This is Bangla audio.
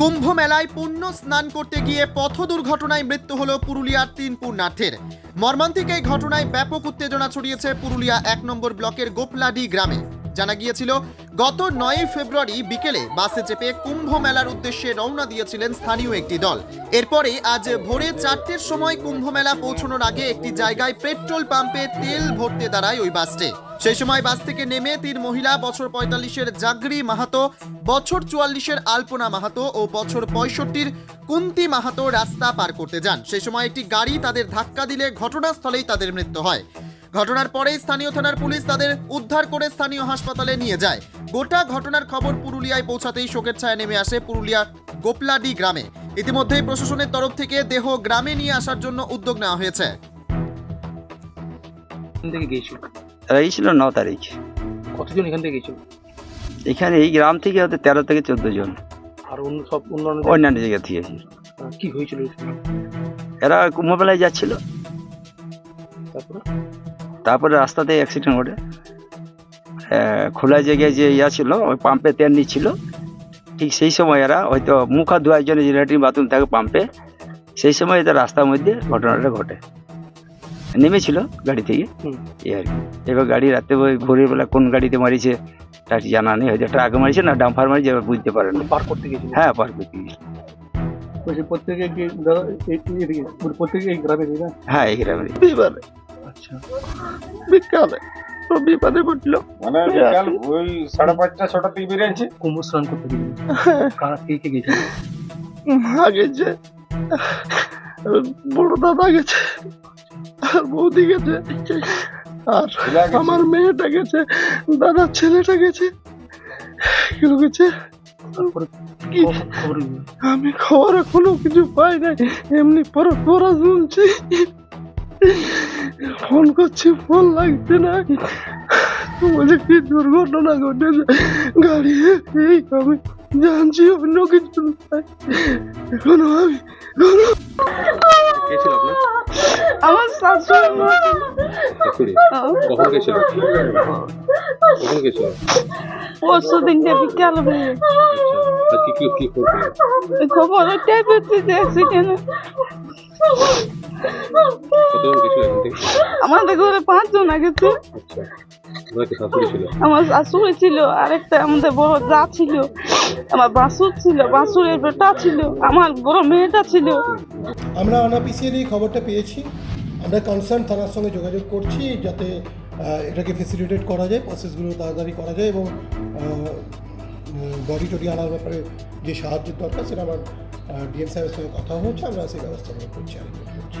কুম্ভ মেলায় পুণ্য স্নান করতে গিয়ে পথ দুর্ঘটনায় মৃত্যু হল পুরুলিয়ার তিন পুণ্যার্থের মর্মান্তিক এই ঘটনায় ব্যাপক উত্তেজনা ছড়িয়েছে পুরুলিয়া এক নম্বর ব্লকের গোপলাডি গ্রামে। জানা গিয়েছিল, গত নয় ফেব্রুয়ারি বিকেলে বাসে চেপে কুম্ভ মেলার উদ্দেশ্যে রওনা দিয়েছিলেন স্থানীয় একটি দল। এরপরে আজ ভোরে চারটের সময় কুম্ভ মেলা পৌঁছানোর আগে একটি জায়গায় পেট্রোল পাম্পে তেল ভরতে দাঁড়ায় ওই বাসটি। সেই সময় বাস থেকে নেমে তিন মহিলা, বছর পঁয়তাল্লিশের জাগরি মাহাতো, বছর চুয়াল্লিশের আলপনা মাহাতো ও বছর পঁয়ষট্টির কুন্তি মাহাতো রাস্তা পার করতে যান। সেই সময় একটি গাড়ি তাদের ধাক্কা দিলে ঘটনাস্থলেই তাদের মৃত্যু হয়। ঘটনার পরেই স্থানীয় থানার পুলিশ তাদের উদ্ধার করে স্থানীয় হাসপাতালে নিয়ে যায়। গোটা ঘটনার খবর পুরুলিয়ায় পৌঁছাতেই শোকের ছায়া নেমে আসে পুরুলিয়া গোপলাডি গ্রামে। ইতিমধ্যেই প্রশাসনের তরফ থেকে দেহ গ্রামে নিয়ে আসার জন্য উদ্যোগ নেওয়া হয়েছে। এই ছিল ন তারিখ। কতজন এখান থেকে গিয়েছিল? এখানে এই গ্রাম থেকে হয়তো তেরো থেকে চোদ্দ জন। আর অন্য সব অন্যান্য অন্যান্য জায়গা থেকে। জায়গায় কি হয়েছিল? এরা কুম্ভমেলায় যাচ্ছিল। তারপরে? তারপরে রাস্তাতে অ্যাক্সিডেন্ট ঘটে। আহ, খোলা জায়গায় যে ইয়া ছিল ওই পাম্পে তেল নিচ্ছিল। ঠিক সেই সময় এরা হয়তো মুখ হাত ধোয়ার জন্য যে ল্যাট্রিন বাথরুম থাকে পাম্পে সেই সময় এদের রাস্তার মধ্যে ঘটনাটা ঘটে। নেমেছিল গাড়ি থেকে। এই আর কি। এবার গাড়ি রাতে ওই ভোরের বেলা কোন গাড়িতে মারিছে তার জানা নেই। হয়তো ট্রাক মারিছে না ডাম্পার মারিছে এবার বুঝতে পারেন না। পার করতে গিয়েছিল হ্যাঁ পার করতে গিয়েছে। বলছি প্রত্যেকে হ্যাঁ এই গ্রামে বিকালে আচ্ছা। বিকালে তো বিপদে ঘটলো। মানে বিকাল ওই সাড়ে পাঁচটা ছটা থেকে বেরিয়েছে। কুম্ভ স্নান করতে কারা কে কে মা গেছে বড় দাদা গেছে আর বৌদি গেছে আর আমার মেয়েটা গেছে দাদার ছেলেটা গেছে। গেছে? কি? খবর- খবর আমি খবর এখনও কিছু পাই নাই। এমনি পরে পড়া শুনছি ফোন করছি ফোন লাগছে না। বলে কি দুর্ঘটনা ঘটেছে? গাড়ি এই আমি জানছি অন্য কিছু। এখনও আমি আমার শাশুড়ি কখন গেছিল কখন গেছিল পরশু দিনকে বিকাল হয়ে আচ্ছা কি কি কি খবর? ওইটাই পেয়েছি যে অ্যাক্সিডেন্ট ঘরে পাঁচজন কি ছিল? আমার শাশুড়ি ছিল আরেকটা আমাদের বড় যা ছিল। আমার বাসুর ছিল বাসুরের বেটা ছিল আমার বড় মেয়েটা ছিল। আমরা অনাপিসিয়াল এই খবরটা পেয়েছি। আমরা কনসার্ন থানার সঙ্গে যোগাযোগ করছি যাতে এটাকে ফেসিলিটেট করা যায় প্রসেসগুলো তাড়াতাড়ি করা যায় এবং বডি টডি আনার ব্যাপারে যে সাহায্যের দরকার সেটা আমার ডিএম সাহেবের সঙ্গে কথা হচ্ছে আমরা সেই ব্যবস্থা করছি আমি করছি।